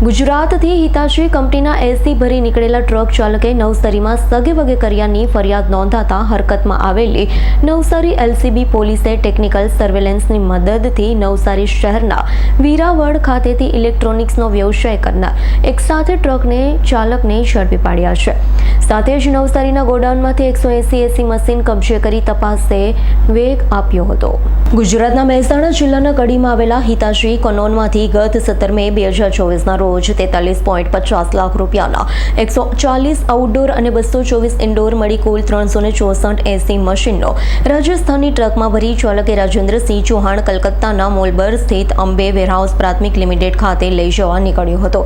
ગુજરાતથી હિતાચી કંપનીના એસી ભરી નીકળેલા ટ્રક ચાલકે નવસારીમાં સગે વગે કર્યાની ફરિયાદ નોંધાતા હરકતમાં આવેલી નવસારી એલસીબી પોલીસે ટેકનિકલ સર્વેલન્સની મદદથી નવસારી શહેરના વીરાવળ ખાતેથી ઇલેક્ટ્રોનિક્સનો વ્યવસાય કરનાર એક સાથે ટ્રકને ચાલકને ઝડપી પાડ્યા છે. સાથે જ નવસારીના ગોડાઉનમાંથી એકસો એસી એસી મશીન કબજે કરી તપાસે વેગ આપ્યો હતો. ગુજરાતના મહેસાણા જિલ્લાના કડીમાં આવેલા હિતાશ્રી કનોનમાંથી ગત સત્તર મે બે હજાર ચોવીસના રોજ તેતાલીસ પોઈન્ટ પચાસ લાખ રૂપિયાના એકસો ચાલીસ આઉટડોર અને બસો ચોવીસ ઇન્ડોર મળી કુલ ત્રણસો ને ચોસઠ એસી મશીનનો રાજસ્થાનની ટ્રકમાં ભરી ચાલકે રાજેન્દ્રસિંહ ચૌહાણ કલકત્તાના મોલબર સ્થિત અંબે વેરહાઉસ પ્રાથમિક લિમિટેડ ખાતે લઈ જવા નીકળ્યો હતો.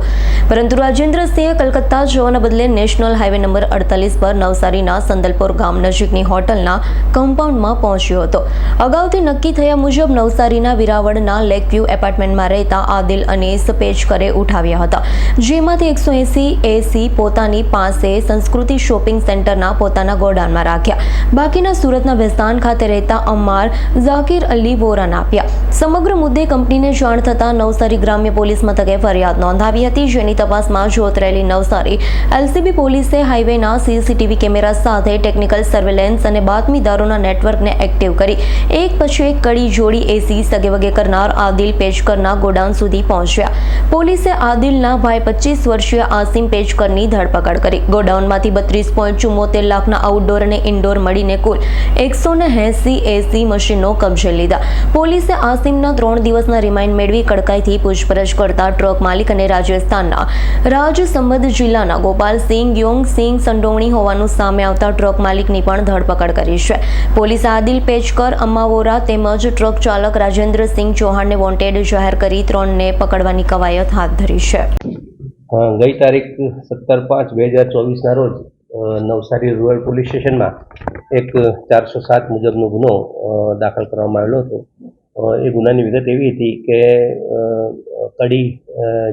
પરંતુ રાજેન્દ્રસિંહે કલકત્તા જવાના બદલે નેશનલ હાઈવે નંબર અડતાલીસ પર નવસારીના સંદલપુર ગામ નજીકની હોટલના કમ્પાઉન્ડમાં પહોંચ્યો હતો. અગાઉથી નક્કી થયા મુજબ નવસારીના વિરાવળના લેક વ્યૂ એપાર્ટમેન્ટમાં રહેતા આદિલ અને પેચકરે ઉઠાવ્યા હતા. જેમાંથી એકસો એસી એસી પોતાની પાસે સંસ્કૃતિ શોપિંગ સેન્ટરના પોતાના ગોડાઉનમાં રાખ્યા. બાકીના સુરતના વેસ્તાન ખાતે રહેતા અમાર ઝાકીર અલી વોરાને આપ્યા. સમગ્ર મુદ્દે કંપનીને જાણ થતાં નવસારી ગ્રામ્ય પોલીસ મથકે ફરિયાદ નોંધાવી હતી. જેની તપાસમાં જોતરેલી નવસારી એલસીબી પોલીસે હાઈવેના સીસીટીવી કેમેરા સાથે ટેકનિકલ સર્વેલન્સ અને બાતમીદારોના નેટવર્કને એક્ટિવ કરી. એક પછી એક કડી જોડી એસી સગેવગે કરનાર આદિલ પેજકરના ગોડાઉન સુધી પહોંચ્યા. પોલીસે આદિલના ભાઈ પચીસ વર્ષીય આસિમ પેજકરની ધરપકડ કરી. ગોડાઉનમાંથી બત્રીસ પોઈન્ટ ચુમ્મોતેર લાખના આઉટડોર અને ઇન્ડોર મળીને કુલ એકસો ને એસી એસી મશીનો કબજે લીધા. પોલીસે આસિમના ત્રણ દિવસના રિમાઇન્ડ મેળવી કડકાઈથી પૂછપરછ કરતા ટ્રક માલિક અને રાજસ્થાનના રાજસંબંધ જિલ્લાના ગોપાલસિંહ યોંગસિંહ સંડોવણી હોવાનું સામે આવતા ટ્રક માલિકની પણ ધરપકડ કરી છે. પોલીસે આદિલ પેચકર અમ્માવોરા તેમજ ટ્રક ચાલક રાજેન્દ્રસિંહ ચૌહાણને વોન્ટેડ જાહેર કરી ત્રણને પકડવાની કવાયત હાથ ધરી છે. ગઈ તારીખ સત્તર પાંચ બે હજાર ચોવીસના રોજ નવસારી રૂરલ પોલીસ સ્ટેશનમાં એક ચારસો સાત મુજબનો ગુનો દાખલ કરવામાં આવેલો હતો. એ ગુનાની વિગત એવી હતી કે કડી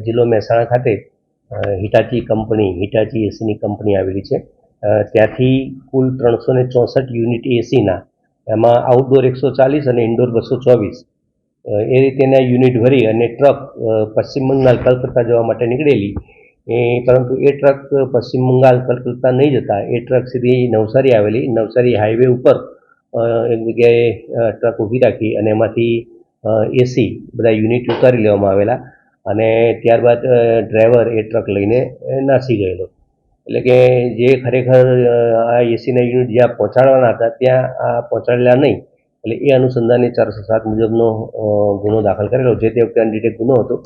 જિલ્લો મહેસાણા ખાતે હિટાચી કંપની, હિટાચી એસીની કંપની આવેલી છે. ત્યાંથી કુલ ત્રણસો ને ચોસઠ યુનિટ એસીના એમાં આઉટડોર એકસો ચાલીસ અને ઇન્ડોર બસો ચોવીસ. એ રીતેના યુનિટ ભરી અને ટ્રક પશ્ચિમ બંગાળ કલકત્તા જવા માટે નીકળેલી. એ, પરંતુ એ ટ્રક પશ્ચિમ બંગાળ કલકત્તા નહીં જતા. એ ટ્રક સીધી નવસારી આવેલી. નવસારી હાઈવે ઉપર એક જગ્યાએ ટ્રક ઊભી રાખી અને એમાંથી એસી બધા યુનિટ ઉતારી લેવામાં આવેલા. અને ત્યારબાદ ડ્રાઈવર એ ટ્રક લઈને નાસી ગયેલો. એટલે કે જે ખરેખર આ એસીના યુનિટ જ્યાં પહોંચાડવાના હતા, ત્યાં આ પહોંચાડેલા નહીં. એટલે એ અનુસંધાને ચારસો સાત મુજબનો ગુનો દાખલ કરેલો, જે તે વખતે અનડિટેક ગુનો હતો.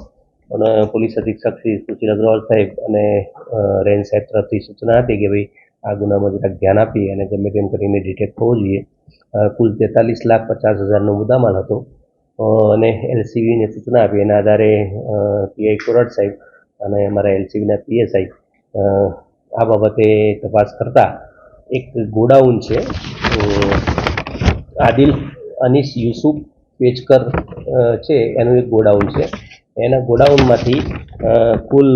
અને પોલીસ અધિક્ષક શ્રી સુશીલ અગ્રવાલ સાહેબ અને રેન સાહેબ તરફથી સૂચના હતી કે ભાઈ, આ ગુનામાં જરાક ધ્યાન આપી અને ગમે તેમ કરીને ડિટેક્ટ થવો જોઈએ. કુલ તેતાલીસ લાખ પચાસ હજારનો મુદ્દામાલ હતો. અને એલસીબીને સૂચના આપી. એના આધારે પીઆઈ કોરટ સાહેબ અને અમારા એલસીબીના પીએસઆઈ આ બાબતે તપાસ કરતા એક ગોડાઉન છે આદિલ અનીસ યુસુફ પેચકર છે, એનું એક ગોડાઉન છે. એના ગોડાઉનમાંથી કુલ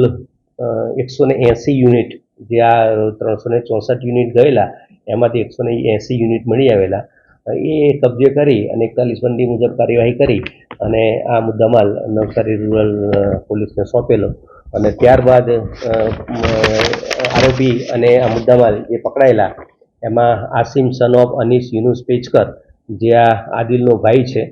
એકસો ને એંસી યુનિટ જે આ ત્રણસો ને ચોસઠ યુનિટ ગયેલા, એમાંથી એકસો ને એંસી યુનિટ મળી આવેલા. એ કબજે કરી અને એકતાલીસ બંદી મુજબ કાર્યવાહી કરી અને આ મુદ્દામાલ નવસારી રૂરલ પોલીસને સોંપેલો. અને ત્યારબાદ આરોપી અને આ મુદ્દામાલ જે પકડાયેલા, એમાં આસિમ સન ઓફ અનીસ યુનુસ પેચકર, જે આ આદિલનો ભાઈ છે,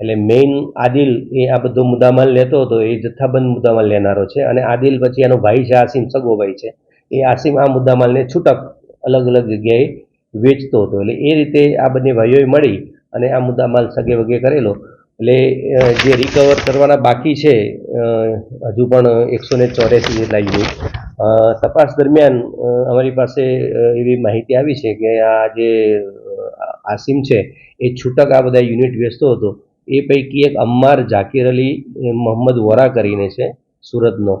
એટલે મેઇન આદિલ એ આ બધો મુદ્દામાલ લેતો હતો, એ જથ્થાબંધ મુદ્દામાલ લેનારો છે, અને આદિલ પછી એનો ભાઈ છે, આસિમ સગો ભાઈ છે, એ આસિમ આ મુદ્દામાલને છૂટક અલગ અલગ જગ્યાએ વેચતો હતો, એટલે એ રીતે આ બંને ભાઈઓએ મળી અને આ મુદ્દામાલ સગે વગે કરેલો, એટલે જે રિકવર કરવાના બાકી છે હજુ પણ એકસો ને ચોર્યાસી જેટલા યુનિટ તપાસ દરમિયાન અમારી પાસે એવી માહિતી આવી છે કે આ જે આસિમ છે, એ છૂટક આ બધા યુનિટ વેચતો હતો. એ પૈકી એક અમ્માર ઝાકીર અલી મોહમ્મદ વોરા કરીને છે, સુરતનો.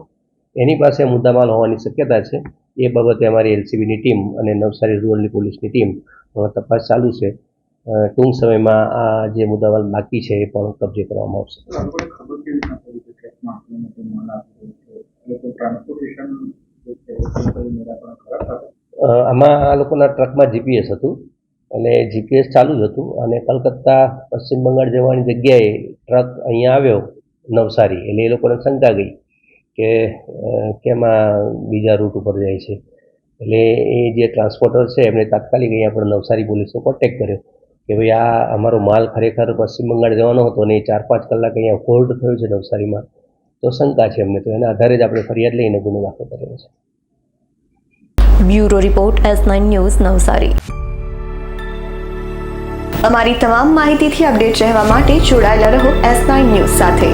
એની પાસે મુદ્દામાલ હોવાની શક્યતા છે. એ બાબતે અમારી એલસીબીની ટીમ અને નવસારી રૂરલની પોલીસની ટીમ તપાસ ચાલુ છે. ટૂંક સમયમાં આ જે મુદ્દામાલ બાકી છે, એ પણ કબજે કરવામાં આવશે. આમાં આ લોકોના ટ્રકમાં જીપીએસ હતું અને જીપીએસ ચાલુ જ હતું અને કલકત્તા, પશ્ચિમ બંગાળ જવાની જગ્યાએ ટ્રક અહીંયા આવ્યો નવસારી. એટલે એ લોકોને શંકા ગઈ કે કેમાં બીજા રૂટ ઉપર જાય છે. એટલે એ જે ટ્રાન્સપોર્ટર છે એમણે તાત્કાલિક અહીંયા આપણે નવસારી પોલીસનો કોન્ટેક્ટ કર્યો કે ભાઈ આ અમારો માલ ખરેખર પશ્ચિમ બંગાળ જવાનો હતો અને એ ચાર પાંચ કલાક અહીંયા હોલ્ડ થયો છે નવસારીમાં. તો શંકા છે અમને તો એના આધારે જ આપણે ફરિયાદ લઈને ગુનો દાખલ કર્યો છે. Bureau report S nine news Navsari. અમારી તમામ માહિતીથી અપડેટ રહેવા માટે જોડાયેલા રહો એસ નાઇન ન્યૂઝ સાથે.